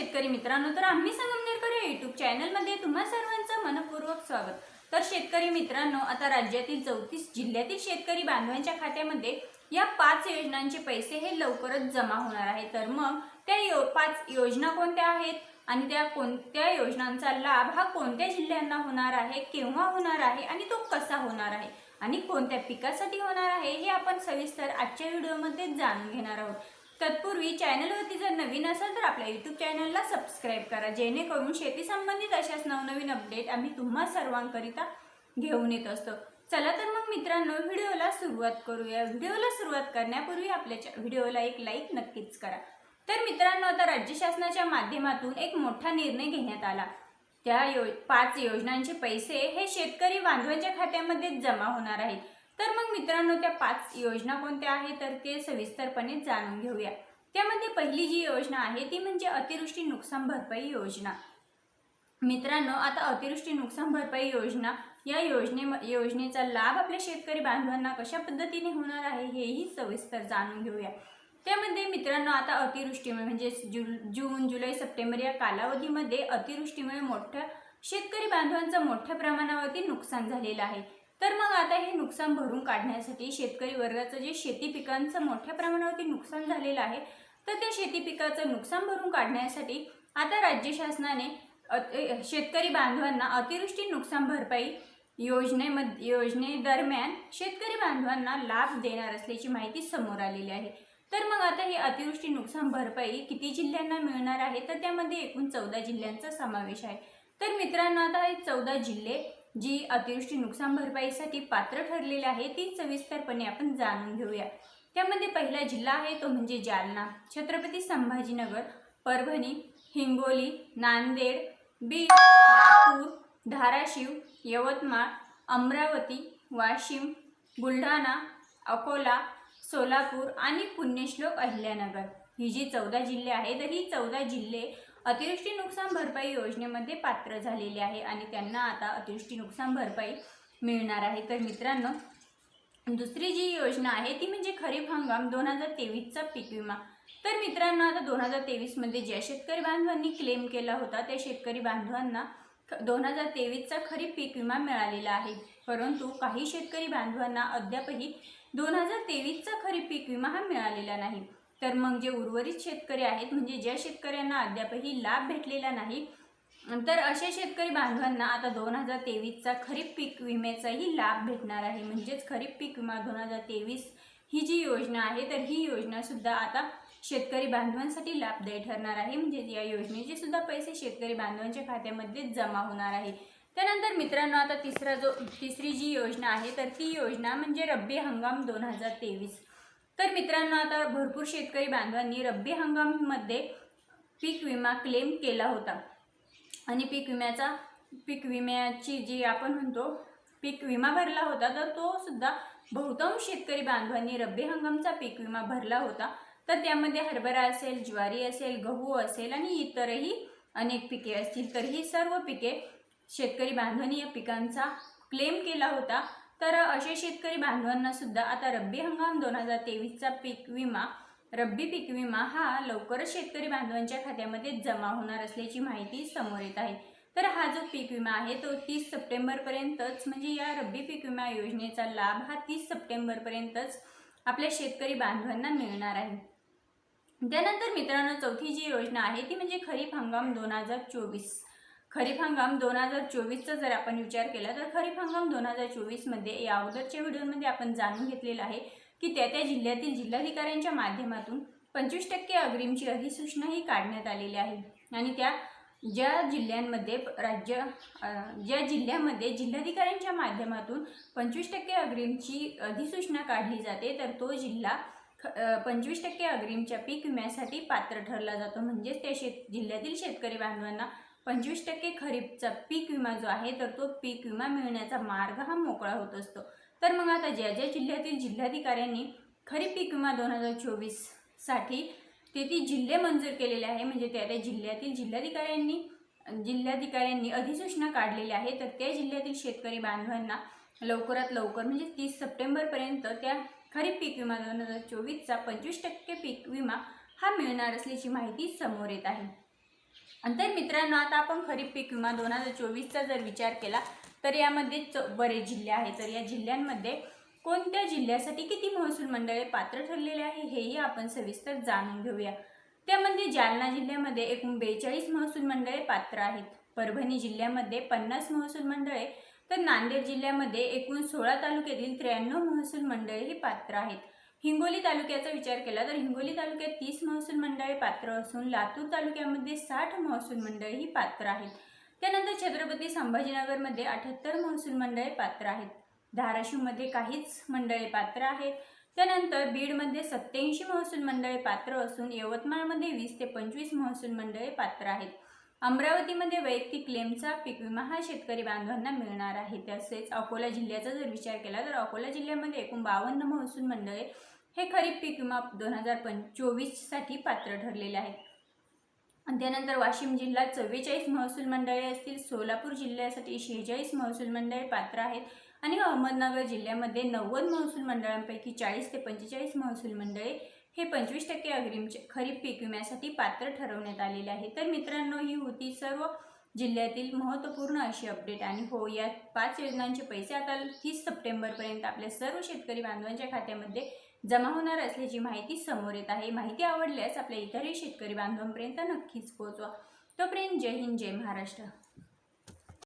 शेतकरी मित्रांनो तर आम्ही संगमनेरकर या युट्यूब चॅनलमध्ये तुम्हा सर्वांचं मनपूर्वक स्वागत. तर शेतकरी मित्रांनो आता राज्यातील चौतीस जिल्ह्यातील शेतकरी बांधवांच्या खात्यामध्ये या पाच योजनांचे पैसे हे लवकरच जमा होणार आहे. तर मग त्या यो पाच योजना कोणत्या आहेत आणि त्या कोणत्या योजनांचा लाभ हा कोणत्या जिल्ह्यांना होणार आहे केव्हा होणार आहे आणि तो कसा होणार आहे आणि कोणत्या पिकासाठी होणार आहे हे आपण सविस्तर आजच्या व्हिडिओमध्ये जाणून घेणार आहोत. तत्पूर्वी चॅनलवरती जर नवीन असाल तर आपल्या यूट्यूब चॅनलला सबस्क्राईब करा. जेणेकरून शेती संबंधित अशाच नवनवीन अपडेट आम्ही तुम्हा सर्वांकरिता घेऊन येत असतो. चला तर मग मित्रांनो व्हिडिओला सुरुवात करूया. व्हिडिओला सुरुवात करण्यापूर्वी आपल्या व्हिडिओला एक लाईक नक्कीच करा. तर मित्रांनो आता राज्य शासनाच्या माध्यमातून एक मोठा निर्णय घेण्यात आला. त्या यो पाच योजनांचे पैसे हे शेतकरी बांधवांच्या खात्यामध्ये जमा होणार आहेत. तर मग मित्रांनो त्या पाच योजना कोणत्या आहेत? तर ते सविस्तरपणे जाणून घेऊया. त्यामध्ये पहिली जी योजना आहे ती म्हणजे अतिवृष्टी नुकसान भरपाई योजना. मित्रांनो आता अतिवृष्टी नुकसान भरपाई योजना या योजने योजनेचा लाभ आपल्या शेतकरी बांधवांना कशा पद्धतीने होणार आहे हेही सविस्तर जाणून घेऊया. त्यामध्ये मित्रांनो आता अतिवृष्टीमुळे म्हणजे जु जून जुलै सप्टेंबर या कालावधीमध्ये अतिवृष्टीमुळे मोठ्या शेतकरी बांधवांचं मोठ्या प्रमाणावरती नुकसान झालेलं आहे. तर मग आता हे नुकसान भरून काढण्यासाठी शेतकरी वर्गाचं जे शेती पिकांचं मोठ्या प्रमाणावरती नुकसान झालेलं आहे तर त्या शेती पिकाचं नुकसान भरून काढण्यासाठी आता राज्य शासनाने शेतकरी बांधवांना अतिवृष्टी नुकसान भरपाई योजनेमध्ये योजनेदरम्यान शेतकरी बांधवांना लाभ देणार असल्याची माहिती समोर आलेली आहे. तर मग आता ही अतिवृष्टी नुकसान भरपाई किती जिल्ह्यांना मिळणार आहे? तर त्यामध्ये एकूण चौदा जिल्ह्यांचा समावेश आहे. तर मित्रांनो आता हे चौदा जिल्हे जी अतिवृष्टी नुकसान भरपाईसाठी पात्र ठरलेले आहे ती सविस्तरपणे आपण जाणून घेऊया. त्यामध्ये पहिला जिल्हा आहे तो म्हणजे जालना. छत्रपती संभाजीनगर परभणी हिंगोली नांदेड बीड लातूर धाराशिव यवतमाळ अमरावती वाशिम बुलढाणा अकोला सोलापूर आणि पुण्यश्लोक अहिल्यानगर. ही जी चौदा जिल्हे आहेत तर ही चौदा जिल्हे अतिवृष्टी नुकसान भरपाई योजनेमध्ये पात्र झालेले आहे आणि त्यांना आता अतिवृष्टी नुकसान भरपाई मिळणार आहे. तर मित्रांनो दुसरी जी योजना आहे ती म्हणजे खरीप हंगाम दोन हजार तेवीसचा पीक विमा. तर मित्रांनो आता दोन हजार तेवीसमध्ये ज्या शेतकरी बांधवांनी क्लेम केला होता त्या शेतकरी बांधवांना दोन हजार तेवीसचा खरीप पीक विमा मिळालेला आहे. परंतु काही शेतकरी बांधवांना अद्यापही दोन हजार तेवीसचा खरीप पीक विमा हा मिळालेला नाही. तर मग जे उर्वरित शेतकरी आहेत म्हणजे ज्या शेतकऱ्यांना अद्यापही लाभ भेटलेला नाही तर अशा शेतकरी बांधवांना आता दोन हजार तेवीसचा खरीप पीक विम्याचाही लाभ भेटणार आहे. म्हणजेच खरीप पीक विमा दोन हजार तेवीस ही जी योजना आहे तर ही योजनासुद्धा आता शेतकरी बांधवांसाठी लाभदायी ठरणार आहे. म्हणजे या योजनेचे सुद्धा पैसे शेतकरी बांधवांच्या खात्यामध्ये जमा होणार आहे. त्यानंतर मित्रांनो आता तिसरा जो तिसरी जी योजना आहे तर ती योजना म्हणजे रब्बी हंगाम दोन हजार तेवीस. तर मित्रांनो आता भरपूर शेतकरी बांधवांनी रब्बी हंगाममध्ये पीक विमा क्लेम केला होता. आणि पीक विम्याचा पीक विम्याची जी आपण म्हणतो पीक विमा भरला होता तर तो सुद्धा बहुतांश शेतकरी बांधवांनी रब्बी हंगामचा पीक विमा भरला होता. तर त्यामध्ये हरभरा असेल ज्वारी असेल गहू असेल आणि इतरही अनेक पिके असतील. तर ही सर्व पिके शेतकरी बांधवांनी या पिकांचा क्लेम केला होता. तर असे शेतकरी बांधवांना सुद्धा आता रब्बी हंगाम दोन हजार तेवीसचा पीक विमा रब्बी पीक विमा हा लवकरच शेतकरी बांधवांच्या खात्यामध्ये जमा होणार असल्याची माहिती समोर येत आहे. तर हा जो पीक विमा आहे तो तीस सप्टेंबरपर्यंतच म्हणजे या रब्बी पीक विमा योजनेचा लाभ हा तीस सप्टेंबरपर्यंतच आपल्या शेतकरी बांधवांना मिळणार आहे. त्यानंतर मित्रांनो चौथी जी योजना आहे ती म्हणजे खरीप हंगाम दोन हजार चोवीस. खरीप हंगाम दोन हजार चोवीसचा जर आपण विचार केला तर खरीप हंगाम दोन हजार चोवीसमध्ये या अगोदरच्या व्हिडिओमध्ये आपण जाणून घेतलेलं आहे की त्या त्या जिल्ह्यातील जिल्हाधिकाऱ्यांच्या माध्यमातून पंचवीस टक्के अग्रिमची अधिसूचना ही काढण्यात आलेली आहे. आणि त्या ज्या जिल्ह्यांमध्ये राज्य ज्या जिल्ह्यामध्ये जिल्हाधिकाऱ्यांच्या माध्यमातून पंचवीस टक्के अग्रिमची अधिसूचना काढली जाते तर तो जिल्हा ख पंचवीस टक्के अग्रिमच्या पीक विम्यासाठी पात्र ठरला जातो. म्हणजेच त्या शेत जिल्ह्यातील शेतकरी बांधवांना पंचवीस टक्के खरीपचा पीक विमा जो आहे तर तो पीक विमा मिळण्याचा मार्ग हा मोकळा होत असतो. तर मग आता ज्या ज्या जिल्ह्यातील जिल्हाधिकाऱ्यांनी खरीप पीक विमा दोन हजार चोवीससाठी ते ती जिल्हे मंजूर केलेले आहे म्हणजे त्या त्या जिल्ह्यातील जिल्हाधिकाऱ्यांनी जिल्हाधिकाऱ्यांनी अधिसूचना काढलेली आहे तर त्या जिल्ह्यातील शेतकरी बांधवांना लवकरात लवकर म्हणजे तीस सप्टेंबरपर्यंत त्या खरीप पीक विमा दोन हजार चोवीसचा पंचवीस टक्के पीक विमा हा मिळणार असल्याची माहिती समोर येत आहे. आणि तर मित्रांनो आता आपण खरीप पीक विमा दोन हजार चोवीसचा जर विचार केला तर यामध्ये च बरेच जिल्हे आहेत. तर या जिल्ह्यांमध्ये कोणत्या जिल्ह्यासाठी किती महसूल मंडळे पात्र ठरलेले आहे हेही आपण सविस्तर जाणून घेऊया. त्यामध्ये जालना जिल्ह्यामध्ये एकूण बेचाळीस महसूल मंडळे पात्र आहेत. परभणी जिल्ह्यामध्ये पन्नास महसूल मंडळे तर नांदेड जिल्ह्यामध्ये एकूण सोळा तालुक्यातील त्र्याण्णव महसूल मंडळे ही पात्र आहेत. हिंगोली तालुक्याचा विचार केला तर हिंगोली तालुक्यात तीस महसूल मंडळे पात्र असून लातूर तालुक्यामध्ये साठ महसूल मंडळे ही पात्र आहेत. त्यानंतर छत्रपती संभाजीनगरमध्ये अठ्याहत्तर महसूल मंडळे पात्र आहेत. धाराशिवमध्ये काहीच मंडळे पात्र आहेत. त्यानंतर बीडमध्ये सत्याऐंशी महसूल मंडळे पात्र असून यवतमाळमध्ये वीस ते पंचवीस महसूल मंडळे पात्र आहेत. अमरावतीमध्ये वैयक्तिक क्लेमचा पीक विमा हा शेतकरी बांधवांना मिळणार आहे. तसेच अकोला जिल्ह्याचा जर विचार केला तर अकोला जिल्ह्यामध्ये एकूण बावन्न महसूल मंडळे हे खरीप पीक विमा दोन हजार पं चोवीससाठी पात्र ठरलेले आहेत. त्यानंतर वाशिम जिल्ह्यात चव्वेचाळीस महसूल मंडळे असतील. सोलापूर जिल्ह्यासाठी शेहेचाळीस महसूल मंडळे पात्र आहेत. आणि अहमदनगर जिल्ह्यामध्ये नव्वद महसूल मंडळांपैकी चाळीस ते पंचेचाळीस महसूल मंडळे हे पंचवीस टक्के अग्रिम खरीप पीक विम्यासाठी पात्र ठरवण्यात आलेले आहे. तर मित्रांनो ही होती सर्व जिल्ह्यातील महत्त्वपूर्ण अशी अपडेट आणि हो या पाच योजनांचे पैसे आता तीस सप्टेंबरपर्यंत आपल्या सर्व शेतकरी बांधवांच्या खात्यामध्ये जमा होणार असल्याची माहिती समोर येत आहे. माहिती आवडल्यास आपल्या इतरही शेतकरी बांधवांपर्यंत नक्कीच पोहोचवा. तोपर्यंत जय हिंद जय महाराष्ट्र.